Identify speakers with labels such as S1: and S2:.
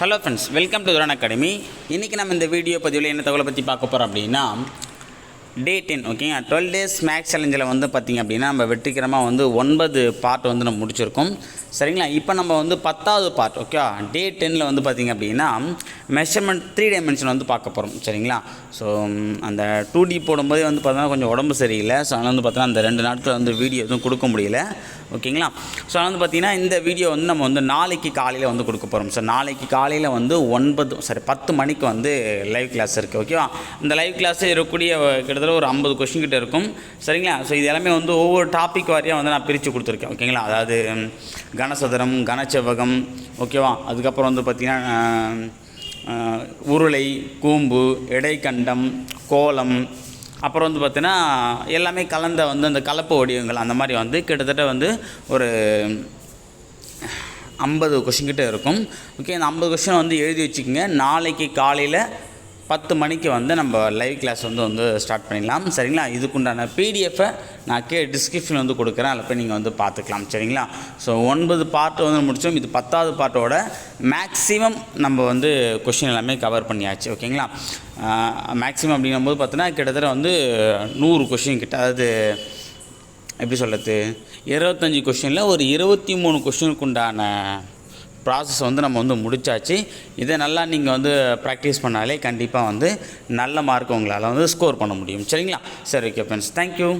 S1: Hello friends welcome to துரான் academy இன்றைக்கி நம்ம இந்த வீடியோ பதிவில் என்ன தகவலை பற்றி பார்க்க போகிறோம் அப்படின்னா டே டென் ஓகேங்க டுவெல் டேஸ் மேக்ஸ் சேலஞ்சில் வந்து பார்த்திங்க அப்படின்னா நம்ம வெற்றிகரமாக வந்து ஒன்பது பார்ட் வந்து நம்ம முடிச்சிருக்கோம். சரிங்களா? இப்போ நம்ம வந்து பத்தாவது பார்ட் ஓகே டே டென்னில் வந்து பார்த்திங்க அப்படின்னா மெஷர்மெண்ட் த்ரீ டைமென்ஷன் வந்து பார்க்க போகிறோம் சரிங்களா? ஸோ அந்த டூ டி போடும்போதே வந்து பார்த்தோன்னா கொஞ்சம் உடம்பு சரியில்லை. ஸோ அதனால் வந்து பார்த்தோன்னா அந்த ரெண்டு நாட்கள் வந்து வீடியோ எதுவும் கொடுக்க முடியல ஓகேங்களா? ஸோ அதனால் வந்து பார்த்திங்கன்னா இந்த வீடியோ வந்து நம்ம வந்து நாளைக்கு காலையில் வந்து கொடுக்க போகிறோம் ஸோ நாளைக்கு காலையில் வந்து ஒன்பது சாரி பத்து மணிக்கு வந்து லைவ் கிளாஸ் இருக்குது ஓகேவா இந்த லைவ் கிளாஸ் இருக்கக்கூடிய கிட்டத்தட்ட ஒரு ஐம்பது கொஷின் கிட்ட இருக்கும். சரிங்களா? ஸோ இது எல்லாமே வந்து ஒவ்வொரு டாபிக் வாரியாக வந்து நான் பிரித்து கொடுத்துருக்கேன். ஓகேங்களா அதாவது கனசதுரம் கனச்செவ்வகம் ஓகேவா அதுக்கப்புறம் வந்து பார்த்திங்கன்னா உருளை கூம்பு இடைக்கண்டம் கோலம் அப்புறம் வந்து பார்த்தீங்கன்னா எல்லாமே கலந்த வந்து அந்த கலப்பு வடிவங்கள் அந்த மாதிரி வந்து கிட்டத்தட்ட வந்து ஒரு ஐம்பது கொஷின் கிட்டே இருக்கும். ஓகே அந்த ஐம்பது கொஷின் வந்து எழுதி வச்சுக்கோங்க. நாளைக்கு காலையில் பத்து மணிக்கு வந்து நம்ம லைவ் கிளாஸ் வந்து வந்து ஸ்டார்ட் பண்ணிடலாம். சரிங்களா? இதுக்குண்டான பிடிஎஃபை நான் கே டிஸ்கிரிப்ஷன் வந்து கொடுக்குறேன். அதில் போய் நீங்கள் வந்து பார்த்துக்கலாம். சரிங்களா? ஸோ ஒன்பது பார்ட் வந்து முடித்தோம் இது பத்தாவது பார்ட்டோட மேக்ஸிமம் நம்ம வந்து கொஷின் எல்லாமே கவர் பண்ணியாச்சு. ஓகேங்களா? மேக்ஸிமம் அப்படிங்கும்போது பார்த்தோன்னா கிட்டத்தட்ட வந்து நூறு கொஷின் கிட்ட அதாவது எப்படி சொல்கிறது இருபத்தஞ்சி கொஷினில் ஒரு இருபத்தி மூணு கொஷினுக்கு உண்டான ப்ராசஸ் வந்து நம்ம வந்து முடிச்சாச்சு. இதை நல்லா நீங்கள் வந்து ப்ராக்டிஸ் பண்ணாலே கண்டிப்பாக வந்து நல்ல மார்க் உங்களால் வந்து ஸ்கோர் பண்ண முடியும். சரிங்களா? சரி ஓகே ஃப்ரெண்ட்ஸ் தேங்க்யூ